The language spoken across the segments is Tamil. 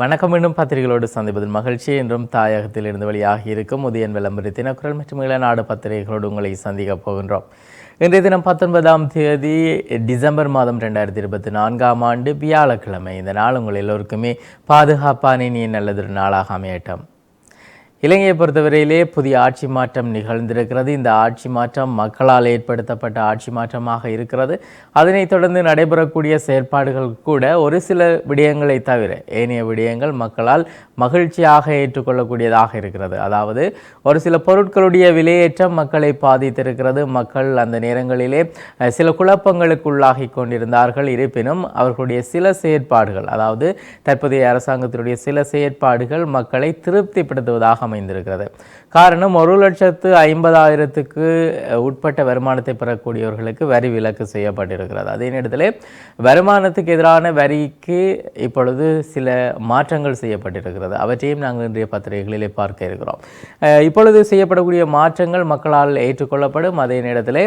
வணக்கம் மீண்டும் பத்திரிகைகளோடு சந்திப்பதில் மகிழ்ச்சி. என்றும் தாயகத்தில் இருந்து வெளியாகி இருக்கும் உதயன் விளம்பர தினக்குரல் மற்றும் இளநாடு பத்திரிகைகளோடு உங்களை சந்திக்கப் போகின்றோம். இன்றைய தினம் பத்தொன்பதாம் தேதி டிசம்பர் மாதம் ரெண்டாயிரத்தி இருபத்தி நான்காம் ஆண்டு வியாழக்கிழமை. இந்த நாள் உங்கள் எல்லோருக்குமே பாதுகாப்பான நீ நல்லதொரு நாளாக அமையட்டும். இலங்கையை பொறுத்தவரையிலே புதிய ஆட்சி மாற்றம் நிகழ்ந்திருக்கிறது. இந்த ஆட்சி மாற்றம் மக்களால் ஏற்படுத்தப்பட்ட ஆட்சி மாற்றமாக இருக்கிறது. அதனைத் தொடர்ந்து நடைபெறக்கூடிய செயற்பாடுகள் கூட ஒரு சில விடயங்களை தவிர ஏனைய விடயங்கள் மக்களால் மகிழ்ச்சியாக ஏற்றுக்கொள்ளக்கூடியதாக இருக்கிறது. அதாவது ஒரு சில பொருட்களுடைய விலையேற்றம் மக்களை பாதித்திருக்கிறது. மக்கள் அந்த நேரங்களிலே சில சில குழப்பங்களுக்குள்ளாகி கொண்டிருந்தார்கள். இருப்பினும் அவர்களுடைய சில செயற்பாடுகள் அதாவது தற்போதைய அரசாங்கத்தினுடைய சில செயற்பாடுகள் மக்களை திருப்திப்படுத்துவதாக அமைந்திருக்கிறது. காரணம் ஒரு லட்சத்து ஐம்பதாயிரத்துக்கு உட்பட்ட வருமானத்தை பெறக்கூடியவர்களுக்கு வரி விலக்கு செய்யப்பட்டிருக்கிறது. அதே நேரத்தில் வருமானத்துக்கு எதிரான வரிக்கு இப்பொழுது சில மாற்றங்கள் செய்யப்பட்டிருக்கிறது. அவற்றையும் நாங்கள் இன்றைய பத்திரிகைகளிலே பார்க்க இருக்கிறோம். இப்பொழுது செய்யப்படக்கூடிய மாற்றங்கள் மக்களால் ஏற்றுக்கொள்ளப்படும். அதே நேரத்தில்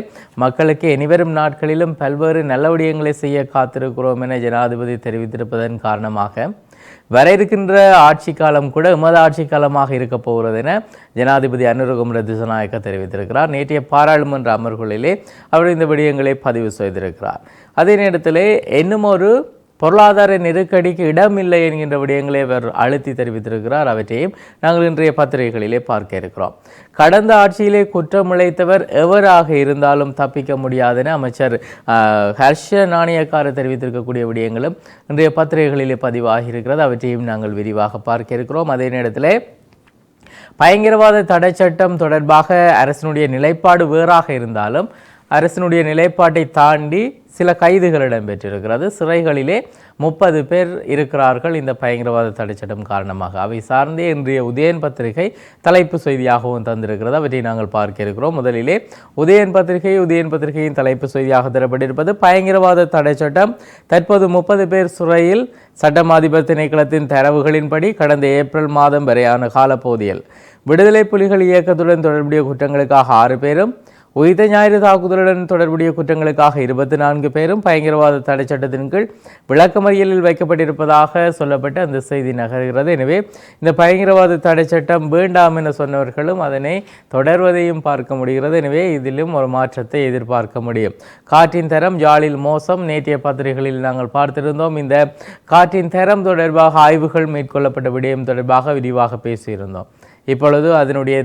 மக்களுக்கு இனிவரும் நாட்களிலும் பல்வேறு நல்ல விடயங்களை செய்ய காத்திருக்கிறோம் என ஜனாதிபதி தெரிவித்திருப்பதன் காரணமாக வர இருக்கின்ற ஆட்சி காலம் கூட எமது ஆட்சி காலமாக இருக்க போகிறது என ஜனாதிபதி அனுரகுமர திசநாயக்க தெரிவித்திருக்கிறார். நேற்றைய பாராளுமன்ற அமர்வுகளிலே அவர் இந்த விடயங்களை பதிவு செய்திருக்கிறார். அதே நேரத்தில் இன்னும் ஒரு பொருளாதார நெருக்கடிக்கு இடமில்லை என்கின்ற விடயங்களை அவர் அழுத்தி தெரிவித்திருக்கிறார். அவற்றையும் நாங்கள் இன்றைய பத்திரிகைகளிலே பார்க்க இருக்கிறோம். கடந்த ஆட்சியிலே குற்றம் இழைத்தவர் எவராக இருந்தாலும் தப்பிக்க முடியாதென அமைச்சர் ஆஹ், ஹர்ஷ நாணயக்கார தெரிவித்திருக்கக்கூடிய விடயங்களும் இன்றைய பத்திரிகைகளிலே பதிவாகி இருக்கிறது அவற்றையும் நாங்கள் விரிவாக பார்க்க இருக்கிறோம். அதே நேரத்தில் பயங்கரவாத தடை சட்டம் தொடர்பாக அரசினுடைய நிலைப்பாடு வேறாக இருந்தாலும் அரசினுடைய நிலைப்பாட்டை தாண்டி சில கைதுகள் இடம்பெற்றிருக்கிறது. சிறைகளிலே முப்பது பேர் இருக்கிறார்கள். இந்த பயங்கரவாத தடைச்சட்டம் காரணமாக. அவை சார்ந்தே இன்றைய உதயன் பத்திரிகை தலைப்பு செய்தியாகவும் தந்திருக்கிறது. அவற்றை நாங்கள் பார்க்க இருக்கிறோம். முதலிலே உதயன் பத்திரிகை உதயன் பத்திரிகையின் தலைப்பு செய்தியாக தரப்பட்டிருப்பது பயங்கரவாத தடைச்சட்டம் தற்போது முப்பது பேர் சிறையில் சட்டமாதிபர் திணைக்களத்தின் தரவுகளின்படி கடந்த ஏப்ரல் மாதம் வரையான காலப்பகுதியில் விடுதலை புலிகள் இயக்கத்துடன் தொடர்புடைய குற்றங்களுக்காக ஆறு பேரும் உயிர்த்த ஞாயிறு தாக்குதலுடன் தொடர்புடைய குற்றங்களுக்காக இருபத்தி நான்கு பேரும் பயங்கரவாத தடை சட்டத்தின் கீழ் விளக்கமறியலில் வைக்கப்பட்டிருப்பதாக சொல்லப்பட்டு அந்த செய்தி நகர்கிறது. எனவே இந்த பயங்கரவாத தடை சட்டம் வேண்டாம் என சொன்னவர்களும் அதனை தொடர்வதையும் பார்க்க முடிகிறது. எனவே இதிலும் ஒரு மாற்றத்தை எதிர்பார்க்க முடியும். காற்றின் தரம் யாழில் மோசம். நேற்றைய பத்திரிகைகளில் நாங்கள் பார்த்திருந்தோம். இந்த காற்றின் தரம் தொடர்பாக ஆய்வுகள் மேற்கொள்ளப்பட்ட விடயம் தொடர்பாக விரிவாக பேசியிருந்தோம். இப்பொழுது அதனுடைய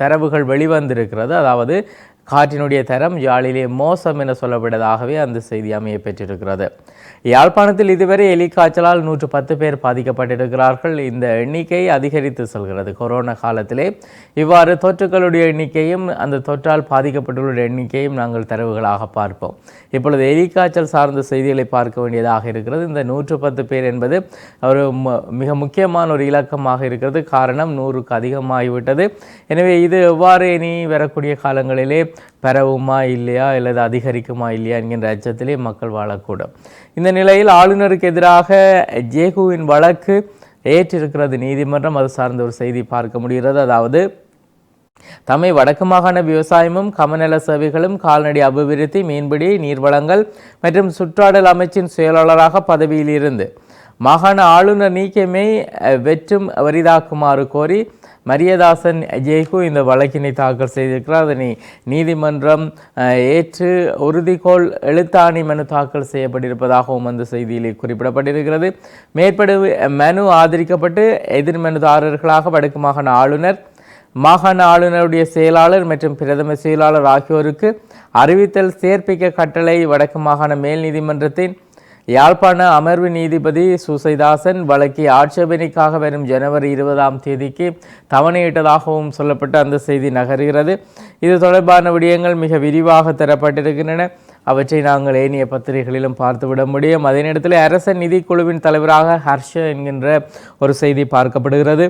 தரவுகள் வெளிவந்திருக்கிறது. அதாவது காற்றினுடைய தரம் யாழிலே மோசம் என சொல்லப்பட்டதாகவே அந்த செய்தி அமைய பெற்றிருக்கிறது. யாழ்ப்பாணத்தில் இதுவரை எலிக்காய்ச்சலால் நூற்று பத்து பேர் பாதிக்கப்பட்டிருக்கிறார்கள். இந்த எண்ணிக்கை அதிகரித்து செல்கிறது. கொரோனா காலத்திலே இவ்வாறு தொற்றுக்களுடைய எண்ணிக்கையும் அந்த தொற்றால் பாதிக்கப்பட்டுள்ள எண்ணிக்கையும் நாங்கள் தரவுகளாக பார்ப்போம். இப்பொழுது எலிக்காய்ச்சல் சார்ந்த செய்திகளை பார்க்க வேண்டியதாக இருக்கிறது. இந்த நூற்று பத்து பேர் என்பது ஒரு ம- மிக முக்கியமான ஒரு இலக்கமாக இருக்கிறது. காரணம் நூறுக்கு அதிகமாகிவிட்டது. எனவே இது எவ்வாறு இனி வரக்கூடிய காலங்களிலே பெறவுமா இல்லையா அல்லது அதிகரிக்குமா இல்லையா என்கின்ற அச்சத்திலே மக்கள் வாழக்கூடும். இந்த நிலையில் ஆளுநருக்கு எதிராக ஜேகுவின் வழக்கு ஏற்றிருக்கிறது நீதிமன்றம். அது சார்ந்த ஒரு செய்தி பார்க்க முடிகிறது. அதாவது தம்மை வடக்கு மாகாண விவசாயமும் கமநல சேவைகளும் கால்நடை அபிவிருத்தி மீன்பிடி நீர்வளங்கள் மற்றும் சுற்றாடல் அமைச்சின் செயலாளராக பதவியில் இருந்து மாகாண ஆளுநர் நீக்கமே வெற்றும் வரிதாக்குமாறு கோரி மரியதாசன் ஜெய்கு இந்த வழக்கினை தாக்கல் செய்திருக்கிறார். அதனை நீதிமன்றம் ஏற்று உறுதிக்கோள் எழுத்தாணி மனு தாக்கல் செய்யப்பட்டிருப்பதாகவும் அந்த செய்தியில் குறிப்பிடப்பட்டிருக்கிறது. மேற்படு மனு ஆதரிக்கப்பட்டு எதிர்மனுதாரர்களாக வடக்கு மாகாண ஆளுநர் மாகாண ஆளுநருடைய செயலாளர் மற்றும் பிரதம செயலாளர் ஆகியோருக்கு அறிவித்தல் சேர்ப்பிக்க கட்டளை வடக்கு மாகாண மேல் நீதிமன்றத்தின் யாழ்ப்பாண அமர்வு நீதிபதி சுசைதாசன் வழக்கை ஆட்சேபனைக்காக வரும் ஜனவரி இருபதாம் தேதிக்கு தவணையிட்டதாகவும் சொல்லப்பட்ட அந்த செய்தி நகர்கிறது. இது தொடர்பான விடயங்கள் மிக விரிவாக தரப்பட்டிருக்கின்றன. அவற்றை நாங்கள் ஏனைய பத்திரிகைகளிலும் பார்த்துவிட முடியும். அதே நேரத்தில் அரச நிதிக்குழுவின் தலைவராக ஹர்ஷ என்கின்ற ஒரு செய்தி பார்க்கப்படுகிறது.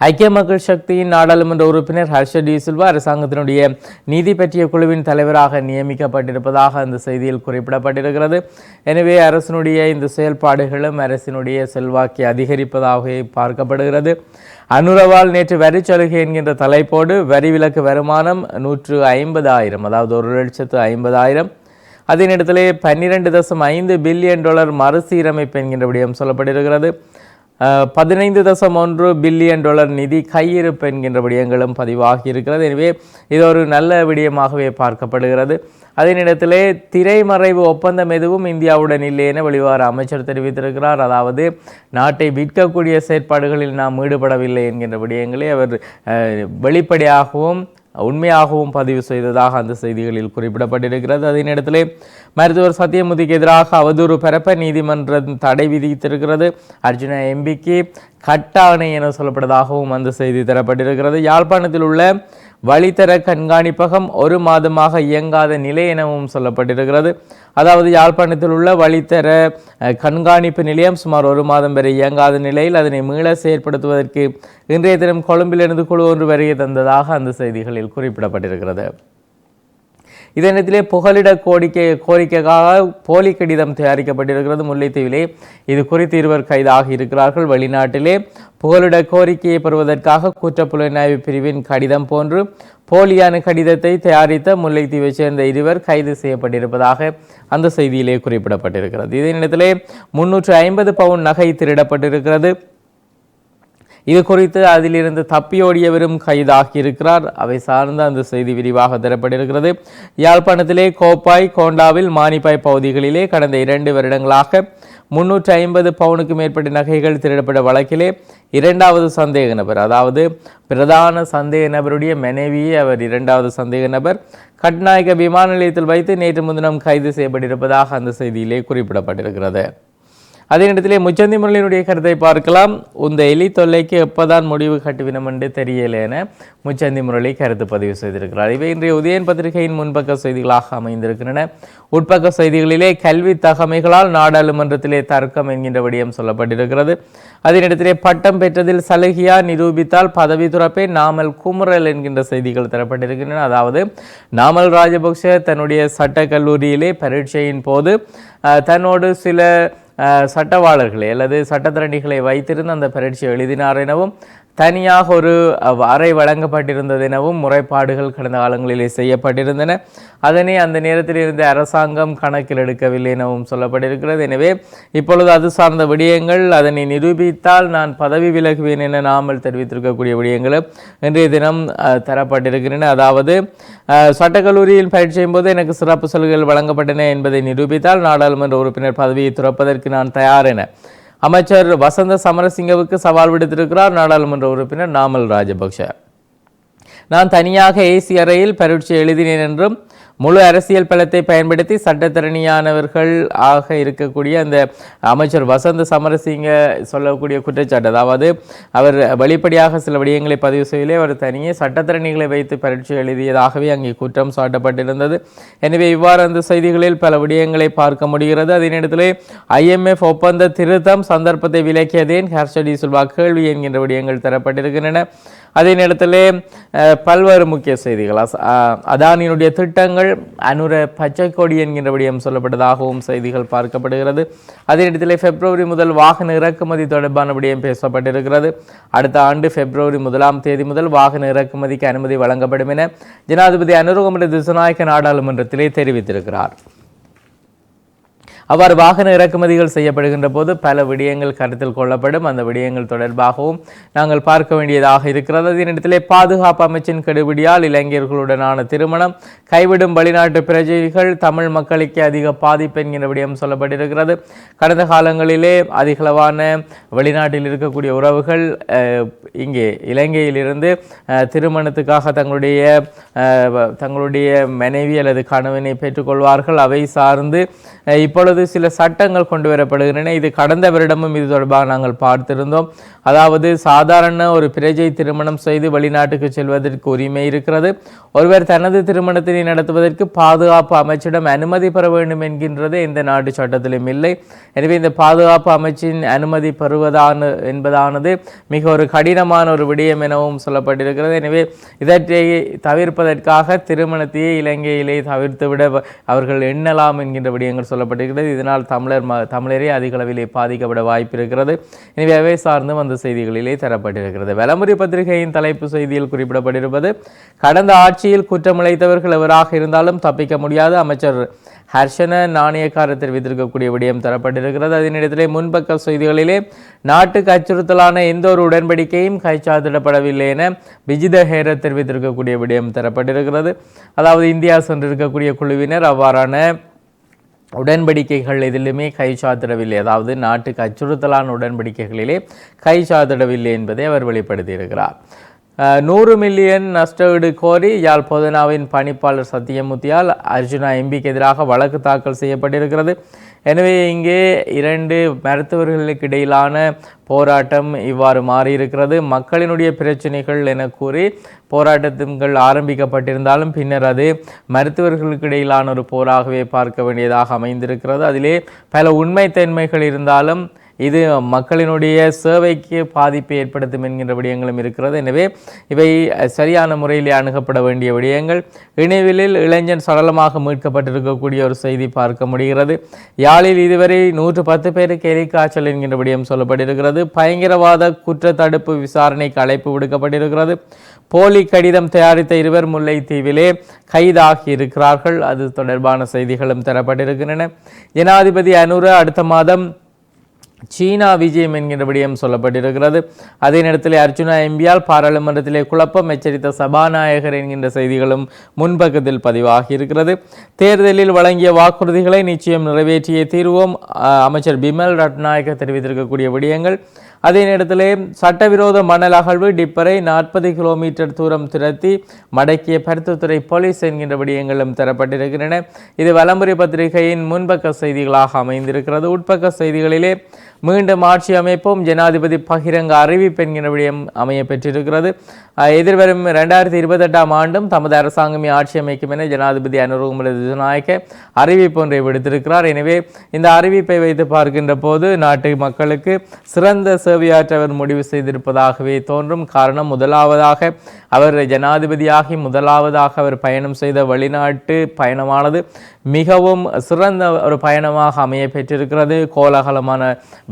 ஐக்கிய மக்கள் சக்தியின் நாடாளுமன்ற உறுப்பினர் ஹர்ஷ டி சில்வா அரசாங்கத்தினுடைய நீதி பற்றிய குழுவின் தலைவராக நியமிக்கப்பட்டிருப்பதாக அந்த செய்தியில் குறிப்பிடப்பட்டிருக்கிறது. எனவே அரசினுடைய இந்த செயல்பாடுகளும் அரசினுடைய செல்வாக்கை அதிகரிப்பதாக பார்க்கப்படுகிறது. அனுரவால் நேற்று வரி சலுகை என்கின்ற தலைப்போடு வரி விலக்கு வருமானம் நூற்று ஐம்பதாயிரம் அதாவது ஒரு லட்சத்து ஐம்பதாயிரம் அதே நேரத்திலே பன்னிரெண்டு தசம் ஐந்து பில்லியன் டாலர் மறுசீரமைப்பு என்கின்ற விடயம் சொல்லப்பட்டிருக்கிறது. பதினைந்து தசம் ஒன்று பில்லியன் டாலர் நிதி கையிருப்பு என்கின்ற விடயங்களும் பதிவாகி இருக்கிறது. எனவே இது ஒரு நல்ல விடயமாகவே பார்க்கப்படுகிறது. அதே நேரத்திலே திரைமறைவு ஒப்பந்தம் எதுவும் இந்தியாவுடன் இல்லை என வெளிவார அமைச்சர் தெரிவித்திருக்கிறார். அதாவது நாட்டை விற்கக்கூடிய செயற்பாடுகளில் நாம் ஈடுபடவில்லை என்கின்ற விடயங்களை அவர் வெளிப்படையாகவும் உண்மையாகவும் பதிவு செய்ததாக அந்த செய்திகளில் குறிப்பிடப்பட்டிருக்கிறது. அதே நேரத்திலே மருத்துவர் சத்தியமுதிக்கு எதிராக அவதூறு பரப்ப நீதிமன்றம் தடை விதித்திருக்கிறது. அர்ஜுனா எம்பிக்கு கட்டாணை என சொல்லப்பட்டதாகவும் அந்த செய்தி தரப்பட்டிருக்கிறது. யாழ்ப்பாணத்தில் உள்ள வழித்தர கண்காணிப்பகம் ஒரு மாதமாக இயங்காத நிலை எனவும் சொல்லப்பட்டிருக்கிறது. அதாவது யாழ்ப்பாணத்தில் உள்ள வழித்தர கண்காணிப்பு நிலையம் சுமார் ஒரு மாதம் வரை இயங்காத நிலையில் அதனை மீள செயற்படுத்துவதற்கு இன்றைய தினம் கொழும்பிலிருந்து குழு ஒன்று வருகை தந்ததாக அந்த செய்திகளில் குறிப்பிடப்பட்டிருக்கிறது. இதே நேரத்திலே புகலிட கோரிக்கை கோரிக்கைக்காக போலி கடிதம் தயாரிக்கப்பட்டிருக்கிறது முல்லைத்தீவிலே. இது குறித்து இருவர் கைதாக இருக்கிறார்கள். வெளிநாட்டிலே புகலிட கோரிக்கையை பெறுவதற்காக குற்றப்புலனாய்வு பிரிவின் கடிதம் போன்று போலியான கடிதத்தை தயாரித்த முல்லைத்தீவை சேர்ந்த இருவர் கைது செய்யப்பட்டிருப்பதாக அந்த செய்தியிலே குறிப்பிடப்பட்டிருக்கிறது. இதே நேரத்திலே முன்னூற்று ஐம்பது பவுன் நகை திருடப்பட்டிருக்கிறது. இது குறித்து அதிலிருந்து தப்பியோடியவரும் கைதாகியிருக்கிறார் அவை சார்ந்த அந்த செய்தி விரிவாக தரப்பட்டிருக்கிறது. யாழ்ப்பாணத்திலே கோப்பாய் கோண்டாவில் மானிப்பாய் பகுதிகளிலே கடந்த இரண்டு வருடங்களாக முன்னூற்றி ஐம்பது பவுனுக்கு மேற்பட்ட நகைகள் திருடப்பட்ட வழக்கிலே இரண்டாவது சந்தேக நபர் அதாவது பிரதான சந்தேக நபருடைய மனைவியே அவர் இரண்டாவது சந்தேக நபர் கட்நாயக விமான நிலையத்தில் வைத்து நேற்று முன்தினம் கைது செய்யப்பட்டிருப்பதாக அந்த செய்தியிலே குறிப்பிடப்பட்டிருக்கிறது. அதே நேரத்திலே முச்சந்தி முரளியினுடைய கருத்தை பார்க்கலாம். இந்த எலி தொல்லைக்கு எப்போதான் முடிவு கட்டுவினம் என்று தெரியல என முச்சந்தி முரளி கருத்து பதிவு செய்திருக்கிறார். இவை இன்றைய உதயன் பத்திரிகையின் முன்பக்க செய்திகளாக அமைந்திருக்கின்றன. உட்பக்க செய்திகளிலே கல்வி தகமைகளால் நாடாளுமன்றத்திலே தர்க்கம் என்கின்ற விடயம் சொல்லப்பட்டிருக்கிறது. அதே நேரத்திலே பட்டம் பெற்றதில் சலுகையா நிரூபித்தால் பதவி துறப்பே நாமல் குமுறல் என்கின்ற செய்திகள் தரப்பட்டிருக்கின்றன. அதாவது நாமல் ராஜபக்ஷ தன்னுடைய சட்டக்கல்லூரியிலே பரீட்சையின் போது தன்னோடு சில சட்டவாளர்களை அல்லது சட்டத்திரணிகளை வைத்திருந்து அந்த பரீட்சை எழுதினார் எனவும் தனியாக ஒரு அறை வழங்கப்பட்டிருந்தது எனவும் முறைப்பாடுகள் கடந்த காலங்களிலே செய்யப்பட்டிருந்தன. அதனை அந்த நேரத்தில் இருந்த அரசாங்கம் கணக்கில் எடுக்கவில்லை எனவும் சொல்லப்பட்டிருக்கிறது. எனவே இப்பொழுது அது சார்ந்த விடயங்கள் அதனை நிரூபித்தால் நான் பதவி விலகுவேன் என நாமல் தெரிவித்திருக்கக்கூடிய விடயங்களும் இன்றைய தினம் தரப்பட்டிருக்கின்றன. அதாவது சட்டக்கல்லூரியில் பயிற்சியும் போது எனக்கு சிறப்பு சலுகைகள் வழங்கப்பட்டன என்பதை நிரூபித்தால் நாடாளுமன்ற உறுப்பினர் பதவியை துறப்பதற்கு நான் தயார் என அமைச்சர் வசந்த சமரசிங்கவுக்கு சவால் விடுத்திருக்கிறார் நாடாளுமன்ற உறுப்பினர் நாமல் ராஜபக்ஷ. நான் தனியாக ஏசி அறையில் பரீட்சை எழுதினேன் என்றும் முழு அரசியல் பலத்தை பயன்படுத்தி சட்டத்திறனியானவர்கள் ஆக இருக்கக்கூடிய அந்த அமைச்சர் வசந்த சமரசிங்க சொல்லக்கூடிய குற்றச்சாட்டு. அதாவது அவர் வெளிப்படையாக சில விடயங்களை பதிவு செய்யலே அவர் தனியே சட்டத்திறணிகளை வைத்து பரீட்சை எழுதியதாகவே அங்கே குற்றம் சாட்டப்பட்டிருந்தது. எனவே இவ்வாறு அந்த செய்திகளில் பல விடயங்களை பார்க்க முடிகிறது. அதே நேரத்திலே ஐஎம்எஃப் ஒப்பந்த திருத்தம் சந்தர்ப்பத்தை விலக்கியதேன் ஹர்ஷடி சுல்வா கேள்வி என்கின்ற விடயங்கள் தரப்பட்டிருக்கின்றன. அதே நேரத்தில் பல்வேறு முக்கிய செய்திகள். அதானியினுடைய திட்டங்கள் அனுர பச்சை கொடி என்கின்ற விடயம் சொல்லப்பட்டதாகவும் செய்திகள் பார்க்கப்படுகிறது. அதே நேரத்தில் பிப்ரவரி முதல் வாகன இறக்குமதி தொடர்பான விடயம் பேசப்பட்டிருக்கிறது. அடுத்த ஆண்டு பிப்ரவரி முதலாம் தேதி முதல் வாகன இறக்குமதிக்கு அனுமதி வழங்கப்படும் என ஜனாதிபதி அனுரகுமர திசுநாயக்க நாடாளுமன்றத்திலே தெரிவித்திருக்கிறார். அவ்வாறு வாகன இறக்குமதிகள் செய்யப்படுகின்ற போது பல விடயங்கள் கருத்தில் கொள்ளப்படும். அந்த விடயங்கள் தொடர்பாகவும் நாங்கள் பார்க்க வேண்டியதாக இருக்கிறது. அதனிடத்திலே பாதுகாப்பு அமைச்சின் கெடுபிடியால் இளைஞர்களுடனான திருமணம் கைவிடும் வெளிநாட்டு பிரஜைகள் தமிழ் மக்களுக்கு அதிக பாதிப்பு என்கிற விடயம் சொல்லப்பட்டிருக்கிறது. கடந்த காலங்களிலே அதிகளவான வெளிநாட்டில் இருக்கக்கூடிய உறவுகள் இங்கே இலங்கையிலிருந்து திருமணத்துக்காக தங்களுடைய தங்களுடைய மனைவி அல்லது கணவனை பெற்றுக்கொள்வார்கள். அவை சார்ந்து இப்பொழுது அல்லது சில சட்டங்கள் கொண்டு வரப்படுகின்றன. இது கடந்த வருடமும் இது தொடர்பாக நாங்கள் பார்த்திருந்தோம். அதாவது சாதாரண ஒரு பிரஜை திருமணம் செய்து வெளிநாட்டுக்கு செல்வதற்கு உரிமை இருக்கிறது. ஒருவர் தனது திருமணத்தினை நடத்துவதற்கு பாதுகாப்பு அமைச்சிடம் அனுமதி பெற வேண்டும் என்கின்றது எந்த நாட்டு சட்டத்திலும் இல்லை. எனவே இந்த பாதுகாப்பு அமைச்சின் அனுமதி பெறுவதான என்பதானது மிக ஒரு கடினமான ஒரு விடயம் எனவும் சொல்லப்பட்டிருக்கிறது. எனவே இதற்றை தவிர்ப்பதற்காக திருமணத்தையே இலங்கையிலே தவிர்த்துவிட அவர்கள் எண்ணலாம் என்கின்ற விடயங்கள் சொல்லப்பட்டிருக்கிறது. இதனால் தமிழர் ம தமிழரே அதிக அளவிலே பாதிக்கப்பட வாய்ப்பு இருக்கிறது எனவே அவை சார்ந்தும் வந்து செய்திகளிலே தரப்பட்டிருக்கிறது. வெளமுறை பத்திரிகையின் தலைப்பு செய்தியில் குறிப்பிடப்பட்டிருப்பது கடந்த ஆட்சியில் குற்றமிழைத்தவர்கள் எவராக இருந்தாலும் தப்பிக்க முடியாது அமைச்சர் ஹர்ஷன நாணயக்காரர் தெரிவித்திருக்கக்கூடிய விடயம் தரப்பட்டிருக்கிறது. அதனிடத்திலே முன்பக்க செய்திகளிலே நாட்டுக்கு அச்சுறுத்தலான எந்த ஒரு உடன்படிக்கையும் கைச்சாத்திடப்படவில்லை என விஜித ஹேர தெரிவித்திருக்கக்கூடிய விடயம் தரப்பட்டிருக்கிறது. அதாவது இந்தியா சென்றிருக்கக்கூடிய குழுவினர் அவ்வாறான உடன்படிக்கைகள் எதிலுமே கை சாத்திடவில்லை. அதாவது நாட்டுக்கு அச்சுறுத்தலான உடன்படிக்கைகளிலே கைச்சாத்திடவில்லை என்பதை அவர் வெளிப்படுத்தியிருக்கிறார். நூறு மில்லியன் நஷ்டஈடு கோரி யாழ் பொதுனாவின் பணிப்பாளர் சத்தியமூர்த்தியால் அர்ஜுனா எம்பிக்கு எதிராக வழக்கு தாக்கல் செய்யப்பட்டிருக்கிறது. எனவே இங்கே இரண்டு மருத்துவர்களுக்கு இடையிலான போராட்டம் இவ்வாறு மாறியிருக்கிறது. மக்களினுடைய பிரச்சனைகள் என கூறி போராட்டங்கள் ஆரம்பிக்கப்பட்டிருந்தாலும் பின்னர் அது மருத்துவர்களுக்கு இடையிலான ஒரு போராகவே பார்க்க வேண்டியதாக அமைந்திருக்கிறது. அதிலே பல உண்மைத்தன்மைகள் இருந்தாலும் இது மக்களினுடைய சேவைக்கு பாதிப்பை ஏற்படுத்தும் என்கின்ற விடயங்களும் இருக்கிறது. எனவே இவை சரியான முறையிலே அணுகப்பட வேண்டிய விடயங்கள். இணைவிலில் இளைஞன் சடலமாக மீட்கப்பட்டிருக்கக்கூடிய ஒரு செய்தி பார்க்க முடிகிறது. யாழில் இதுவரை நூற்று பத்து பேருக்கு எலிக்காய்ச்சல் என்கின்ற விடயம் சொல்லப்பட்டிருக்கிறது. பயங்கரவாத குற்ற தடுப்பு விசாரணைக்கு அழைப்பு விடுக்கப்பட்டிருக்கிறது. போலி கடிதம் தயாரித்த இருவர் முல்லைத்தீவிலே கைதாகி இருக்கிறார்கள். அது தொடர்பான செய்திகளும் தரப்பட்டிருக்கின்றன. ஜனாதிபதி அனுர அடுத்த மாதம் சீனா விஜயம் என்கின்ற விடயம் சொல்லப்பட்டிருக்கிறது. அதே நேரத்தில் அர்ஜுனா எம்பியால் பாராளுமன்றத்திலே குழப்பம் எச்சரித்த சபாநாயகர் என்கின்ற செய்திகளும் முன்பக்கத்தில் பதிவாகி இருக்கிறது தேர்தலில் வழங்கிய வாக்குறுதிகளை நிச்சயம் நிறைவேற்றிய தீர்வோம். அமைச்சர் பிமல் ரட்நாயக்க தெரிவித்திருக்கக்கூடிய விடயங்கள். அதே நேரத்தில் சட்டவிரோத மணல் அகழ்வு டிப்பரை நாற்பது கிலோமீட்டர் தூரம் துரத்தி மடக்கிய பருத்துத்துறை போலீஸ் என்கின்ற விடயங்களும் தரப்பட்டிருக்கின்றன. இது வலம்புரி பத்திரிகையின் முன்பக்க செய்திகளாக அமைந்திருக்கிறது. உட்பக்க செய்திகளிலே மீண்டும் ஆட்சி அமைப்பும் ஜனாதிபதி பகிரங்க அறிவிப்பு என்கிற விடயம் அமைய பெற்றிருக்கிறது. எதிர்வரும் ரெண்டாயிரத்தி இருபத்தெட்டாம் ஆண்டும் தமது அரசாங்கமே ஆட்சி அமைக்கும் என ஜனாதிபதி அனுரகுமர திசுநாயக்க அறிவிப்பு ஒன்றை விடுத்திருக்கிறார். எனவே இந்த அறிவிப்பை வைத்து பார்க்கின்ற போது நாட்டு மக்களுக்கு சிறந்த சேவையாற்றவர் முடிவு செய்திருப்பதாகவே தோன்றும் காரணம் முதலாவதாக அவர் ஜனாதிபதியாகி முதலாவதாக அவர் பயணம் செய்த வெளிநாட்டு பயணமானது மிகவும் சிறந்த ஒரு பயணமாக அமைய பெற்றிருக்கிறது. கோலாகலமான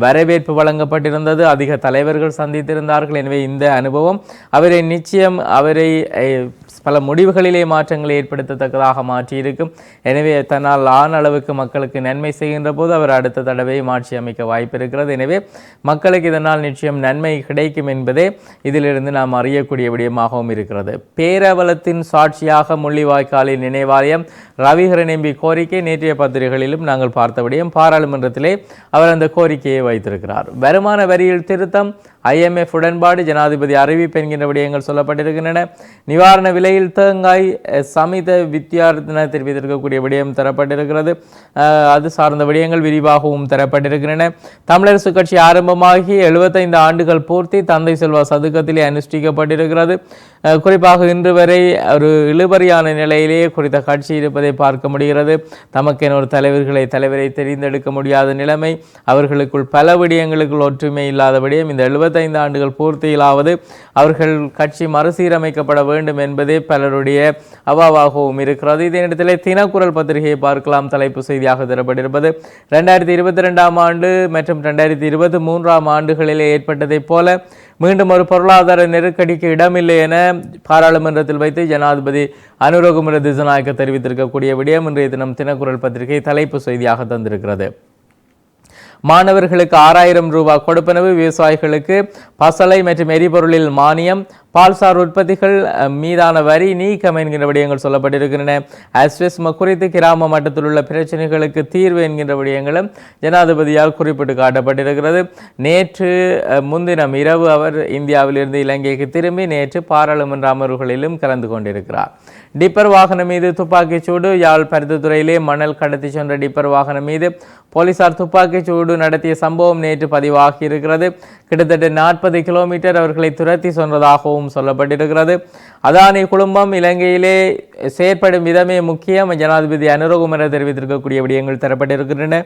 வரவேற்பு வழங்கப்பட்டிருந்தது. அதிக தலைவர்கள் சந்தித்திருந்தார்கள். எனவே இந்த அனுபவம் அவரை நிச்சயம் அவரை பல முடிவுகளிலே மாற்றங்களை ஏற்படுத்தத்தக்கதாக மாற்றியிருக்கும். எனவே தன்னால் ஆன அளவுக்கு மக்களுக்கு நன்மை செய்கின்ற போது அவர் அடுத்த தடவை மாற்றி அமைக்க வாய்ப்பு இருக்கிறது எனவே மக்களுக்கு இதனால் நிச்சயம் நன்மை கிடைக்கும் என்பதே இதிலிருந்து நாம் அறியக்கூடிய விடயமாகவும் இருக்கிறது பேரவலத்தின் சாட்சியாக முள்ளிவாய்க்காலின் நினைவாலயம் ரவிகரன் எம்பி கோரிக்கை நேற்றைய பத்திரிகைகளிலும் நாங்கள் பார்த்த பாராளுமன்றத்திலே அவர் அந்த கோரிக்கையை வைத்திருக்கிறார். வருமான வரியில் திருத்தம் ஐஎம்எஃப் உடன்பாடு ஜனாதிபதி அறிவிப்பு என்கின்ற விடயங்கள் சொல்லப்பட்டிருக்கின்றன. நிவாரண விலையில் தேங்காய் சமித வித்தியார்த்தன தெரிவித்திருக்கக்கூடிய விடயம் தரப்பட்டிருக்கிறது. அது சார்ந்த விடயங்கள் விரிவாகவும் தரப்பட்டிருக்கின்றன. தமிழரசு கட்சி ஆரம்பமாகி எழுபத்தைந்து ஆண்டுகள் பூர்த்தி தந்தை செல்வா சதுக்கத்திலே அனுஷ்டிக்கப்பட்டிருக்கிறது. குறிப்பாக இன்று வரை ஒரு இழுபறியான நிலையிலேயே குறித்த கட்சி இருப்பதை பார்க்க முடிகிறது. தமக்கென ஒரு தலைவர்களை தலைவரை தெரிந்தெடுக்க முடியாத நிலைமை அவர்களுக்குள் பல விடயங்களுக்குள் ஒற்றுமை இல்லாத விடயம். இந்த எழுபத்தைந்து ஆண்டுகள் பூர்த்தியிலாவது அவர்கள் கட்சி மறுசீரமைக்கப்பட வேண்டும் என்பதே பலருடைய அவாவாகவும் இருக்கிறது. இதே தினக்குரல் பத்திரிகையை பார்க்கலாம். தலைப்பு செய்தியாக தரப்பட்டிருப்பது ரெண்டாயிரத்தி இருபத்தி ரெண்டாம் ஆண்டு மற்றும் ரெண்டாயிரத்தி இருபத்தி மூன்றாம் ஆண்டுகளிலே ஏற்பட்டதைப் போல மீண்டும் ஒரு பொருளாதார நெருக்கடிக்கு இடமில்லை என பாராளுமன்றத்தில் வைத்து ஜனாதிபதி அனுரகுமர திசநாயக்க தெரிவித்திருக்கக்கூடிய விடயம் இன்றைய தினம் தினக்குரல் பத்திரிகை தலைப்பு செய்தியாக தந்திருக்கிறது. மாணவர்களுக்கு ஆறாயிரம் ரூபாய் கொடுப்பனவு விவசாயிகளுக்கு பசலை மற்றும் எரிபொருளில் மானியம் பால்சார் உற்பத்திகள் மீதான வரி நீக்கம் என்கின்ற விடயங்கள் சொல்லப்பட்டிருக்கின்றன. அஸ்வெஸ்ம குறித்து கிராம மட்டத்தில் உள்ள பிரச்சனைகளுக்கு தீர்வு என்கின்ற விடயங்களும் ஜனாதிபதியால் குறிப்பிட்டு காட்டப்பட்டிருக்கிறது. நேற்று முன்தினம் இரவு அவர் இந்தியாவிலிருந்து இலங்கைக்கு திரும்பி நேற்று பாராளுமன்ற அமர்வுகளிலும் கலந்து கொண்டிருக்கிறார். டிப்பர் வாகனம் மீது துப்பாக்கிச் சூடு. யாழ் பருத்தித்துறையிலே மணல் கடத்தி சென்ற டிப்பர் வாகனம் மீது போலீசார் துப்பாக்கிச் சூடு நடத்திய சம்பவம் நேற்று பதிவாகி இருக்கிறது கிட்டத்தட்ட நாற்பது கிலோமீட்டர் அவர்களை துரத்தி சென்றதாகவும் சொல்லப்பட்டிருக்கிறது. அதானி குடும்பம் இலங்கையிலே செயற்படும் விதமே முக்கியம். ஜனாதிபதி அனுரகுமர தெரிவித்திருக்கக்கூடிய விடயங்கள் தரப்பட்டிருக்கின்றன.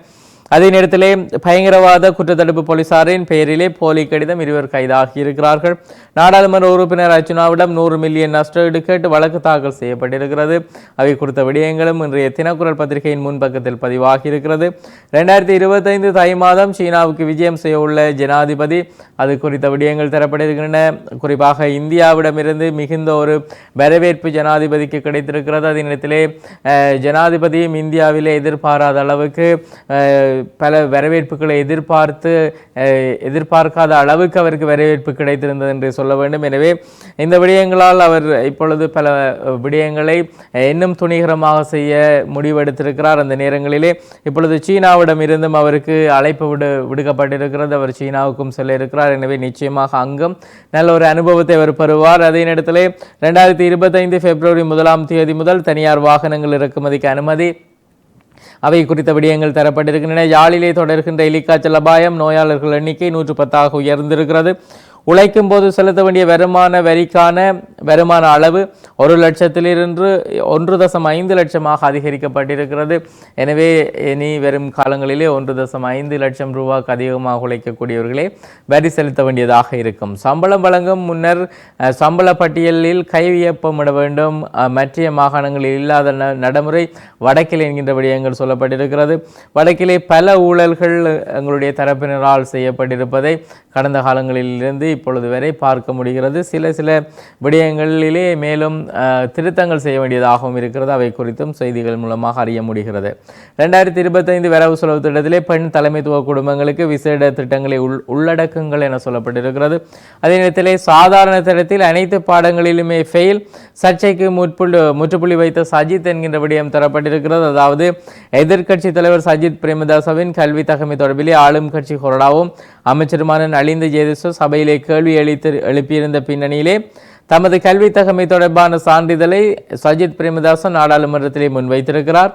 அதே நேரத்திலே பயங்கரவாத குற்றத்தடுப்பு போலீசாரின் பெயரிலே போலி கடிதம் இருவர் கைதாகி இருக்கிறார்கள். நாடாளுமன்ற உறுப்பினர் அர்ச்சுனாவிடம் நூறு மில்லியன் நஷ்டஈடு கேட்டு வழக்கு தாக்கல் செய்யப்பட்டிருக்கிறது. அவை குறித்த விடயங்களும் இன்றைய தினக்குரல் பத்திரிகையின் முன்பக்கத்தில் பதிவாகி இருக்கிறது. ரெண்டாயிரத்தி இருபத்தைந்து தை மாதம் சீனாவுக்கு விஜயம் செய்ய உள்ள ஜனாதிபதி அது குறித்த விடயங்கள் தரப்பட்டிருக்கின்றன. குறிப்பாக இந்தியாவிடமிருந்து மிகுந்த ஒரு வரவேற்பு ஜனாதிபதிக்கு கிடைத்திருக்கிறது. அதே நேரத்திலே ஜனாதிபதியும் இந்தியாவிலே எதிர்பாராத அளவுக்கு பல வரவேற்புகளை எதிர்பார்த்து எதிர்பார்க்காத அளவுக்கு அவருக்கு வரவேற்பு கிடைத்திருந்தது என்று சொல்ல வேண்டும். எனவே இந்த விடயங்களால் அவர் இப்பொழுது பல விடயங்களை இன்னும் துணிகரமாக செய்ய முடிவெடுத்திருக்கிறார். அந்த நேரங்களிலே இப்பொழுது சீனாவிடம் இருந்தும் அவருக்கு அழைப்பு விடு விடுக்கப்பட்டிருக்கிறது. அவர் சீனாவுக்கும் செல்ல இருக்கிறார். எனவே நிச்சயமாக அங்கும் நல்ல ஒரு அனுபவத்தை அவர் பெறுவார். அதே நேரத்தில் ரெண்டாயிரத்தி இருபத்தைந்து பிப்ரவரி முதலாம் தேதி முதல் தனியார் வாகனங்கள் இறக்குமதிக்கு அனுமதி அவை குறித்த விடயங்கள் தரப்பட்டிருக்கின்றன. யாழிலே தொடர்கின்ற எலிக்காய்ச்சல் அபாயம் நோயாளர்கள் எண்ணிக்கை நூற்று பத்தாக உயர்ந்திருக்கிறது. உழைக்கும் போது செலுத்த வேண்டிய வருமான வரிக்கான வருமான அளவு ஒரு லட்சத்திலிருந்து ஒன்று தசம் ஐந்து லட்சமாக அதிகரிக்கப்பட்டிருக்கிறது. எனவே இனி வரும் காலங்களிலே ஒன்று தசம் ஐந்து லட்சம் ரூபாய்க்கு அதிகமாக உழைக்கக்கூடியவர்களே வரி செலுத்த வேண்டியதாக இருக்கும். சம்பளம் வழங்கும் முன்னர் சம்பள பட்டியலில் கைவியப்பமிட வேண்டும். மற்றைய மற்ற மாகாணங்களில் இல்லாத ந- நடைமுறை வடக்கில் என்கின்ற விடயங்கள் சொல்லப்பட்டிருக்கிறது. வடக்கிலே பல ஊழல்கள் எங்களுடைய தரப்பினரால் செய்யப்பட்டிருப்பதை கடந்த காலங்களிலிருந்து இப்பொழுது வரை பார்க்க முடிகிறது. சில சில விடயங்களிலே மேலும் திருத்தங்கள் செய்ய வேண்டியதாகவும் இருக்கிறது. அவை குறித்தும் செய்திகள் மூலமாக அறிய முடிகிறது. ரெண்டாயிரத்தி இருபத்தைந்து வரவு செலவு திட்டத்திலே பெண் தலைமைத்துவ குடும்பங்களுக்கு விசேட திட்டங்களை உள் உள்ளடக்குங்கள் என சொல்லப்பட்டிருக்கிறது. அதே நேரத்திலே சாதாரண தரத்தில் அனைத்து பாடங்களிலுமே ஃபெயில் சர்ச்சைக்கு முற்புள்ளி முற்றுப்புள்ளி வைத்த சஜித் என்கின்ற விடயம் தரப்பட்டிருக்கிறது. அதாவது எதிர்க்கட்சி தலைவர் சஜித் பிரேமதாசவின் கல்வி தகமை தொடர்பிலே ஆளும் கட்சி கொறடாவும் அமைச்சருமான நலிந்த ஜேதிசோ சபையிலே கேள்வி அளித்து எழுப்பியிருந்த பின்னணியிலே தமது கல்வி தகமை தொடர்பான சான்றிதழை சஜித் பிரேமதாசன் நாடாளுமன்றத்திலே முன்வைத்திருக்கிறார்.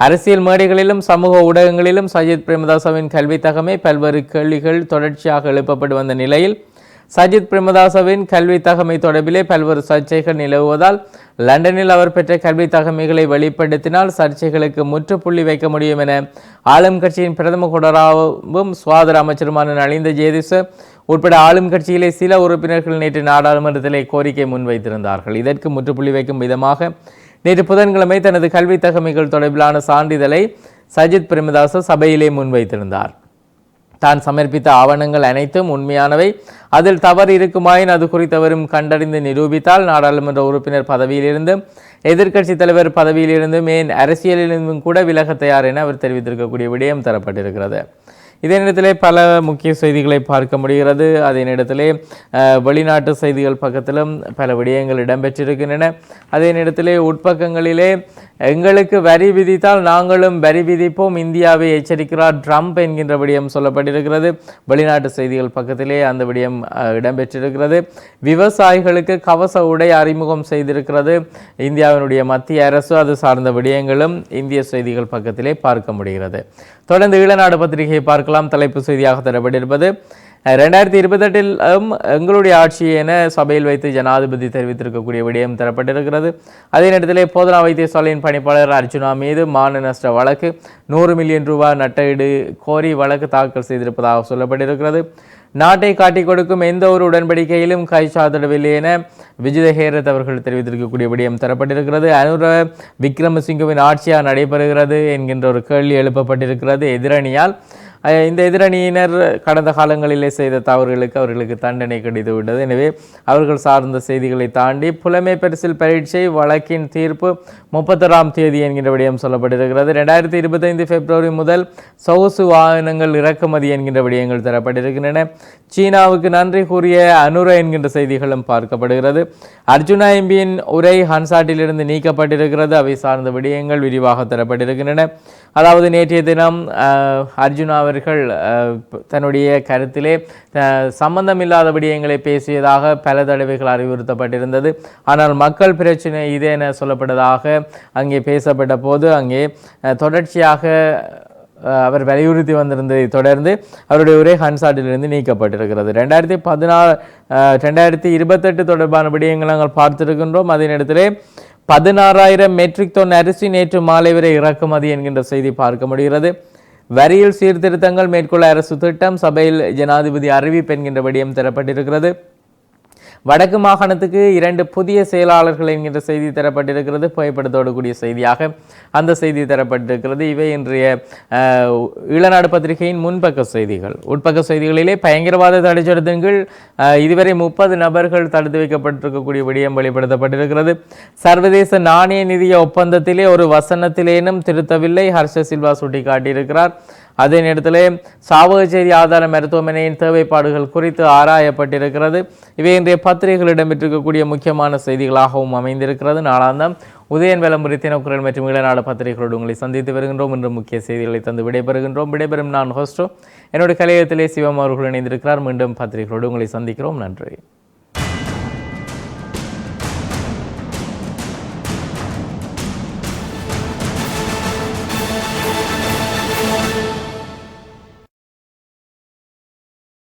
அரசியல் மேடைகளிலும் சமூக ஊடகங்களிலும் சஜித் பிரேமதாசவின் கல்வி தகமை பல்வேறு கேள்விகள் தொடர்ச்சியாக எழுப்பப்பட்டு வந்த நிலையில் சஜித் பிரேமதாசவின் கல்வி தகமை தொடர்பிலே பல்வேறு சர்ச்சைகள் நிலவுவதால் லண்டனில் அவர் பெற்ற கல்வி தகமைகளை வெளிப்படுத்தினால் சர்ச்சைகளுக்கு முற்றுப்புள்ளி வைக்க முடியும் என ஆளும் கட்சியின் பிரதம கொடராவும் சுகாதார அமைச்சருமான நலிந்த ஜேதிச உட்பட ஆளும் கட்சியிலே சில உறுப்பினர்கள் நேற்று நாடாளுமன்றத்திலே கோரிக்கை முன்வைத்திருந்தார்கள். இதற்கு முற்றுப்புள்ளி வைக்கும் விதமாக நேற்று புதன்கிழமை தனது கல்வி தகமைகள் தொடர்பிலான சான்றிதழை சஜித் பிரேமதாச சபையிலே முன்வைத்திருந்தார். தான் சமர்ப்பித்த ஆவணங்கள் அனைத்தும் உண்மையானவை. அதில் தவறு இருக்குமாயின் அது குறித்தவரும் கண்டறிந்து நிரூபித்தால் நாடாளுமன்ற உறுப்பினர் பதவியிலிருந்து எதிர்க்கட்சி தலைவர் பதவியிலிருந்தும் ஏன் அரசியலிலிருந்தும் கூட விலக தயார் என அவர் தெரிவித்திருக்கக்கூடிய விடயம் தரப்பட்டிருக்கிறது. இதே நேரத்திலே பல முக்கிய செய்திகளை பார்க்க முடிகிறது. அதே நேரத்திலே வெளிநாட்டு செய்திகள் பக்கத்திலும் பல விடயங்கள் இடம்பெற்றிருக்கின்றன. அதே நேரத்திலே உட்பக்கங்களிலே எங்களுக்கு வரி விதித்தால் நாங்களும் வரி விதிப்போம். இந்தியாவை எச்சரிக்கிறார் ட்ரம்ப் என்கின்ற விடயம் சொல்லப்பட்டிருக்கிறது. வெளிநாட்டு செய்திகள் பக்கத்திலே அந்த விடயம் இடம்பெற்றிருக்கிறது. விவசாயிகளுக்கு கவச உடை அறிமுகம் செய்திருக்கிறது. இந்தியாவினுடைய மத்திய அரசு அது சார்ந்த விடயங்களும் இந்திய செய்திகள் பக்கத்திலே பார்க்க முடிகிறது. தொடர்ந்து ஈழநாடு பத்திரிகையை பார்க்கலாம். தலைப்பு செய்தியாக தரப்பட்டிருப்பது ரெண்டாயிரத்தி இருபத்தெட்டில் எங்களுடைய ஆட்சி என சபையில் வைத்து ஜனாதிபதி தெரிவித்திருக்கக்கூடிய விடயம் தரப்பட்டிருக்கிறது. அதே நேரத்திலே போதனா வைத்தியசாலையின் பணிப்பாளர் அர்ஜுனா மீது மான நஷ்ட வழக்கு நூறு மில்லியன் ரூபாய் நட்டஈடு கோரி வழக்கு தாக்கல் செய்திருப்பதாக சொல்லப்பட்டிருக்கிறது. நாட்டை காட்டிக் கொடுக்கும் எந்த ஒரு உடன்படிக்கையிலும் கை சாத்திடவில்லை என விஜித ஹேரத் அவர்கள் தெரிவித்திருக்கக்கூடிய விடயம் தரப்பட்டிருக்கிறது. அனுர விக்ரமசிங்கவின் ஆட்சியாக நடைபெறுகிறது என்கின்ற ஒரு கேள்வி எழுப்பப்பட்டிருக்கிறது. எதிரணியால் இந்த எதிரணியினர் கடந்த காலங்களிலே செய்த தவறுகளுக்கு அவர்களுக்கு தண்டனை கிடைத்து விட்டது. எனவே அவர்கள் சார்ந்த செய்திகளை தாண்டி புலமை பரிசில் பரீட்சை வழக்கின் தீர்ப்பு முப்பத்தொராம் தேதி என்கின்ற விடயம் சொல்லப்பட்டிருக்கிறது. ரெண்டாயிரத்தி இருபத்தைந்து பிப்ரவரி முதல் சொகுசு வாகனங்கள் இறக்குமதி என்கின்ற விடயங்கள் தரப்பட்டிருக்கின்றன. சீனாவுக்கு நன்றி கூறிய அனுர என்கின்ற செய்திகளும் பார்க்கப்படுகிறது. அர்ஜுனா எம்பியின் உரை ஹன்சாட்டிலிருந்து நீக்கப்பட்டிருக்கிறது. அவை சார்ந்த விடயங்கள் விரிவாக தரப்பட்டிருக்கின்றன. அதாவது நேற்றைய தினம் அர்ஜுன் அர்ஜுனா அவர்கள் தன்னுடைய கருத்திலே சம்பந்தமில்லாத விடயங்களை பேசியதாக பல தடவைகள் அறிவுறுத்தப்பட்டிருந்தது. ஆனால் மக்கள் பிரச்சனை இதே என சொல்லப்பட்டதாக அங்கே பேசப்பட்ட போது அங்கே தொடர்ச்சியாக அவர் வலியுறுத்தி வந்திருந்ததை தொடர்ந்து அவருடைய உரை ஹன்சாட்டிலிருந்து நீக்கப்பட்டிருக்கிறது. ரெண்டாயிரத்தி பதினாறு ரெண்டாயிரத்தி இருபத்தெட்டு தொடர்பான விடயங்கள் நாங்கள் பார்த்திருக்கின்றோம். அதே நேரத்திலே பதினாறாயிரம் மெட்ரிக் டன் அரிசி நேற்று மாலை வரை இறக்குமதி என்கின்ற செய்தி பார்க்க முடிகிறது. வரியில் சீர்திருத்தங்கள் மேற்கொள்ள அரசு திட்டம் சபையில் ஜனாதிபதி அறிவிப்பு என்கின்ற விடயம் தரப்பட்டிருக்கிறது. வடக்கு மாகாணத்துக்கு இரண்டு புதிய செயலாளர்கள் என்கின்ற செய்தி தரப்பட்டிருக்கிறது. புகைப்படத்தோடு கூடிய செய்தியாக அந்த செய்தி தரப்பட்டிருக்கிறது. இவை இன்றைய ஈழநாடு பத்திரிகையின் முன்பக்க செய்திகள். உட்பக்க செய்திகளிலே பயங்கரவாத தடைச்சட்டத்தின் கீழ் இதுவரை முப்பது நபர்கள் தடுத்து வைக்கப்பட்டிருக்கக்கூடிய விடயம் வெளிப்படுத்தப்பட்டிருக்கிறது. சர்வதேச நாணய நிதிய ஒப்பந்தத்திலே ஒரு வசனத்திலேனும் திருத்தவில்லை. ஹர்ஷ சில்வா சுட்டிக்காட்டியிருக்கிறார். அதே நேரத்திலே சாவகச்சேரி ஆதார மருத்துவமனையின் தேவைப்பாடுகள் குறித்து ஆராயப்பட்டிருக்கிறது. இவை இன்றைய பத்திரிகைகள் இடம்பெற்றிருக்கக்கூடிய முக்கியமான செய்திகளாகவும் அமைந்திருக்கிறது. நாளாந்தம் உதயன் விளம்பரி தினக்குரல் மற்றும் இளநாடு பத்திரிகைகளோடு உங்களை சந்தித்து வருகின்றோம். இன்று முக்கிய செய்திகளை தந்து விடைபெறுகின்றோம். விடைபெறும் நான் ஹோஸ்டோ. என்னுடைய கலையத்திலே சிவம் அவர்கள் இணைந்திருக்கிறார். மீண்டும் பத்திரிகைகளோடு உங்களை சந்திக்கிறோம். நன்றி.